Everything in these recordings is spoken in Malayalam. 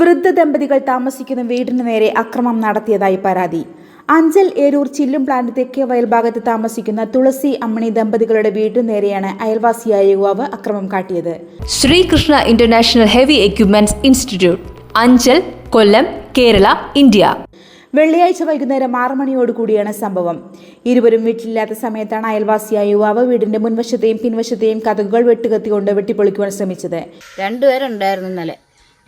വൃദ്ധ ദമ്പതികൾ താമസിക്കുന്ന വീടിന് നേരെ അക്രമം നടത്തിയതായി പരാതി. അഞ്ചൽ ഏരൂർ ചില്ലും പ്ലാന്റ് തെക്കേ വയൽ ഭാഗത്ത് താമസിക്കുന്ന തുളസി അമ്മണി ദമ്പതികളുടെ വീടിന് നേരെയാണ് അയൽവാസിയായ യുവാവ് അക്രമം കാട്ടിയത്. Sreekrishna international heavy equipments institute Anchal Kollam Kerala India. വെള്ളിയാഴ്ച വൈകുന്നേരം ആറു മണിയോട് കൂടിയാണ് സംഭവം. ഇരുവരും വീട്ടിലില്ലാത്ത സമയത്താണ് അയൽവാസിയായ യുവാവ് വീടിന്റെ മുൻവശത്തെയും പിൻവശത്തെയും കഥകുകൾ വെട്ടുകത്തിക്കൊണ്ട് വെട്ടിപ്പൊളിക്കുവാൻ ശ്രമിച്ചത്. രണ്ടുപേരുണ്ടായിരുന്നു ഇന്നലെ.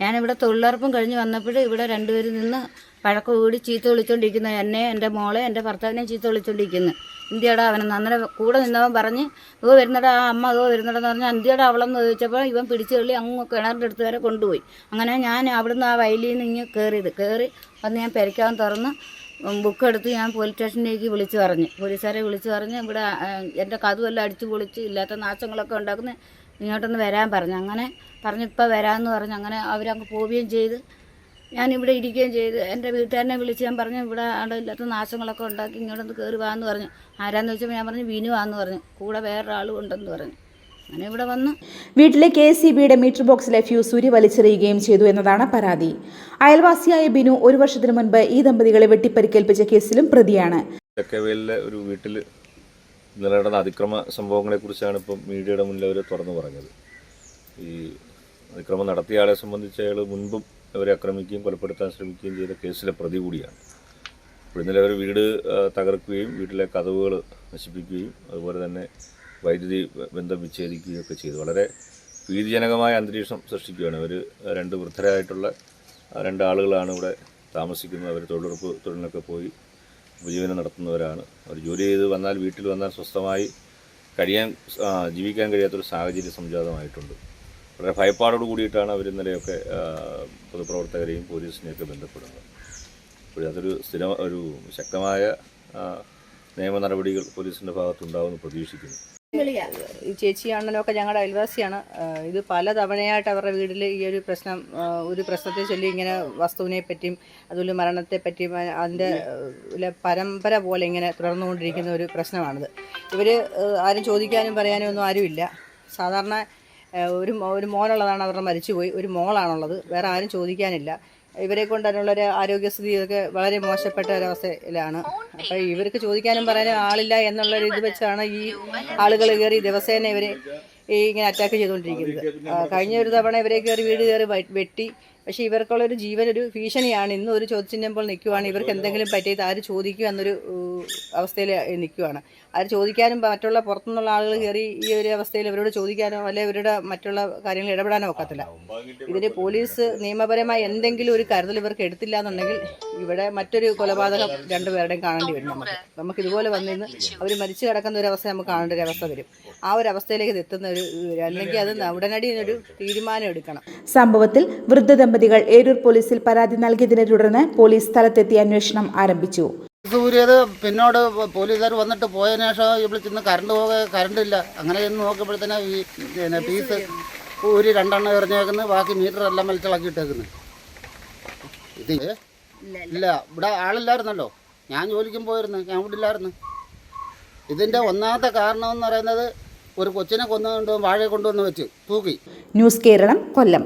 ഞാനിവിടെ തൊഴിലുറപ്പും കഴിഞ്ഞ് വന്നപ്പോൾ ഇവിടെ രണ്ടുപേരും നിന്ന് പഴക്കം കൂടി ചീത്ത വിളിച്ചോണ്ടിരിക്കുന്ന എന്നെ എന്റെ മോളെ എന്റെ ഭർത്താവിനെ ചീത്ത വിളിച്ചോണ്ടിരിക്കുന്നു. ഇന്ത്യയുടെ അവനെന്ന് അന്നേരം കൂടെ നിന്നവൻ പറഞ്ഞ് ഇവ വരുന്നടാ ആ അമ്മ ഇവ വരുന്നടെന്ന് പറഞ്ഞ് ഇന്ത്യയുടെ അവളെന്ന് ചോദിച്ചപ്പോൾ ഇവൻ പിടിച്ചു തള്ളി അങ്ങ് കിണറിന്റെ അടുത്ത് വരെ കൊണ്ടുപോയി. അങ്ങനെ ഞാൻ അവിടുന്ന് ആ വയലിൽ നിന്ന് ഇങ്ങനെ കയറിയത് കയറി വന്ന് ഞാൻ പെരയ്ക്കാൻ തുറന്ന് ബുക്ക് എടുത്ത് ഞാൻ പോലീസ് സ്റ്റേഷനിലേക്ക് വിളിച്ചു പറഞ്ഞു. പോലീസുകാരെ വിളിച്ചു പറഞ്ഞ് ഇവിടെ എന്റെ എല്ലാം അടിച്ചു പൊളിച്ച് ഇല്ലാത്ത നാശങ്ങളൊക്കെ ഉണ്ടാക്കുന്ന ഇങ്ങോട്ടൊന്ന് വരാൻ പറഞ്ഞു. അങ്ങനെ പറഞ്ഞിപ്പോൾ വരാമെന്ന് പറഞ്ഞു. അങ്ങനെ അവരങ്ങ് പോവുകയും ചെയ്ത്. ഞാനിവിടെ ഇരിക്കുകയും ചെയ്ത്. എന്റെ വീട്ടുകാരനെ വിളിച്ച് ഞാൻ പറഞ്ഞു ഇവിടെ അവിടെ ഇല്ലാത്ത നാശങ്ങളൊക്കെ ഉണ്ടാക്കി ഇങ്ങോട്ടൊന്ന് കയറി വാന്ന് പറഞ്ഞു. ആരാന്ന് വെച്ചപ്പോൾ ഞാൻ പറഞ്ഞു വിനു ആന്ന് പറഞ്ഞു. കൂടെ വേറൊരാളും ഉണ്ടെന്ന് പറഞ്ഞു. അങ്ങനെ ഇവിടെ വന്നു വീട്ടിലെ കെ എസ് സി ബിയുടെ മീറ്റർ ബോക്സിലെ ഫ്യൂസ് ഊരി വലിച്ചെറിയുകയും ചെയ്തു എന്നതാണ് പരാതി. അയൽവാസിയായ ബിനു ഒരു വർഷത്തിനു മുൻപ് ഈ ദമ്പതികളെ വെട്ടിപ്പരിക്കേൽപ്പിച്ച കേസിലും പ്രതിയാണ്. ഒരു വീട്ടിൽ ഇന്നലെ നടന്ന അതിക്രമ സംഭവങ്ങളെക്കുറിച്ചാണ് ഇപ്പം മീഡിയയുടെ മുന്നിൽ അവർ തുറന്നു പറഞ്ഞത്. ഈ അതിക്രമം നടത്തിയ ആളെ സംബന്ധിച്ച് അയാൾ മുൻപും അവരെ ആക്രമിക്കുകയും കൊലപ്പെടുത്താൻ ശ്രമിക്കുകയും ചെയ്ത കേസിലെ പ്രതി കൂടിയാണ്. അപ്പോൾ ഇന്നലെ അവർ വീട് തകർക്കുകയും വീട്ടിലെ കഥവുകൾ നശിപ്പിക്കുകയും അതുപോലെ തന്നെ വൈദ്യുതി ബന്ധം വിച്ഛേദിക്കുകയും ഒക്കെ ചെയ്തു. വളരെ ഭീതിജനകമായ അന്തരീക്ഷം സൃഷ്ടിക്കുകയാണ് അവർ രണ്ട് വൃദ്ധരായിട്ടുള്ള രണ്ട് ആളുകളാണ് ഇവിടെ താമസിക്കുന്നത്. അവർ തൊഴിലുറപ്പ് തൊഴിലിനൊക്കെ പോയി ഉപജീവനം നടത്തുന്നവരാണ്. അവർ ജോലി ചെയ്ത് വന്നാൽ വീട്ടിൽ വന്നാൽ സ്വസ്ഥമായി കഴിയാൻ ജീവിക്കാൻ കഴിയാത്തൊരു സാഹചര്യം സംജാതമായിട്ടുണ്ട്. വളരെ ഭയപ്പാടോട് കൂടിയിട്ടാണ് അവർ ഇന്നലെയൊക്കെ പൊതുപ്രവർത്തകരെയും പോലീസിനെയൊക്കെ ബന്ധപ്പെടുന്നത്. അപ്പോൾ അതൊരു സ്ഥിര ഒരു ശക്തമായ നിയമ നടപടികൾ പോലീസിന്റെ ഭാഗത്തുണ്ടാവുമെന്ന് പ്രതീക്ഷിക്കുന്നു. ഈ ചേച്ചി അണ്ണനൊക്കെ ഞങ്ങളുടെ അയൽവാസിയാണ്. ഇത് പല തവണയായിട്ട് അവരുടെ വീട്ടിൽ ഈ ഒരു പ്രശ്നം ഒരു പ്രശ്നത്തെ ചൊല്ലി ഇങ്ങനെ വസ്തുവിനെ പറ്റിയും അതുപോലെ മരണത്തെ പറ്റിയും അതിന്റെ പരമ്പര പോലെ ഇങ്ങനെ തുടർന്നുകൊണ്ടിരിക്കുന്ന ഒരു പ്രശ്നമാണിത്. ഇവർ ആരും ചോദിക്കാനും പറയാനും ഒന്നും ആരുമില്ല. സാധാരണ ഒരു ഒരു മോനുള്ളതാണ് അവരുടെ മരിച്ചുപോയി. ഒരു മോളാണുള്ളത്. വേറെ ആരും ചോദിക്കാനില്ല. ഇവരെ കൊണ്ട് അതിനുള്ളൊരു ആരോഗ്യസ്ഥിതിയൊക്കെ വളരെ മോശപ്പെട്ട ഒരവസ്ഥയിലാണ് അപ്പോൾ ഇവർക്ക് ചോദിക്കാനും പറയാനും ആളില്ല എന്നുള്ളൊരു ഇത് വെച്ചാണ് ഈ ആളുകൾ കയറി ദിവസേന ഇവരെ ഈ ഇങ്ങനെ അറ്റാക്ക് ചെയ്തുകൊണ്ടിരിക്കുന്നത്. കഴിഞ്ഞ ഒരു തവണ ഇവരെ കയറി വീട് കയറി വെട്ടി പക്ഷേ ഇവർക്കുള്ളൊരു ജീവൻ ഒരു ഭീഷണിയാണ്. ഇന്നും ഒരു ചോദ്യചിഹ്നം പോലെ നിൽക്കുവാണ്. ഇവർക്ക് എന്തെങ്കിലും പറ്റിയത് ആര് ചോദിക്കുക എന്നൊരു അവസ്ഥയിൽ നിൽക്കുവാണ്. ആര് ചോദിക്കാനും മറ്റുള്ള പുറത്തുനിന്നുള്ള ആളുകൾ കയറി ഈ ഒരു അവസ്ഥയിൽ ഇവരോട് ചോദിക്കാനോ അല്ലെ ഇവരുടെ മറ്റുള്ള കാര്യങ്ങൾ ഇടപെടാനോ ഒക്കത്തില്ല. ഇതിന് പോലീസ് നിയമപരമായി എന്തെങ്കിലും ഒരു കരുതൽ ഇവർക്ക് എടുത്തില്ല എന്നുണ്ടെങ്കിൽ ഇവിടെ മറ്റൊരു കൊലപാതകം രണ്ടുപേരുടെയും കാണേണ്ടി വരും നമുക്ക്. നമുക്ക് ഇതുപോലെ വന്നിന്ന് അവർ മരിച്ചു കിടക്കുന്ന ഒരു അവസ്ഥ നമുക്ക് കാണേണ്ട ഒരു അവസ്ഥ വരും. ആ ഒരു അവസ്ഥയിലേക്ക് ഇത് എത്തുന്ന ഒരു അല്ലെങ്കിൽ അത് ഉടനടി ഒരു തീരുമാനം എടുക്കണം. സംഭവത്തിൽ വൃദ്ധ ദമ്പതികൾ ഏരൂർ പോലീസിൽ പരാതി നൽകിയതിനെ തുടർന്ന് പോലീസ് സ്ഥലത്തെത്തി അന്വേഷണം ആരംഭിച്ചു. സൂര്യത് പിന്നോട് പോലീസുകാർ വന്നിട്ട് പോയ ശേഷം ഇവിടെ ചെന്ന് കറണ്ട് പോക കറണ്ട് ഇല്ല. അങ്ങനെ ചെന്ന് നോക്കുമ്പോഴത്തേനെ ഈ പിന്നെ പീസ് ഊരി രണ്ടെണ്ണം എറിഞ്ഞേക്കുന്നു. ബാക്കി മീറ്റർ എല്ലാം വലിച്ചിളക്കിയിട്ടേക്കുന്നു. ഇത് ഇല്ല ഇവിടെ ആളില്ലായിരുന്നല്ലോ. ഞാൻ ജോലിക്കും പോയിരുന്നു. ഞാൻ ഇവിടെ ഇല്ലായിരുന്നു. ഇതിന്റെ ഒന്നാമത്തെ കാരണം എന്ന് പറയുന്നത് ഒരു കൊച്ചിനെ കൊന്നുകൊണ്ട് വാഴയെ കൊണ്ടുവന്ന് വെച്ച് തൂക്കി. News Keralam Kollam.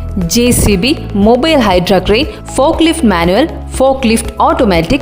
JCB, Mobile Hydra Crane, Forklift Manual, Forklift Automatic,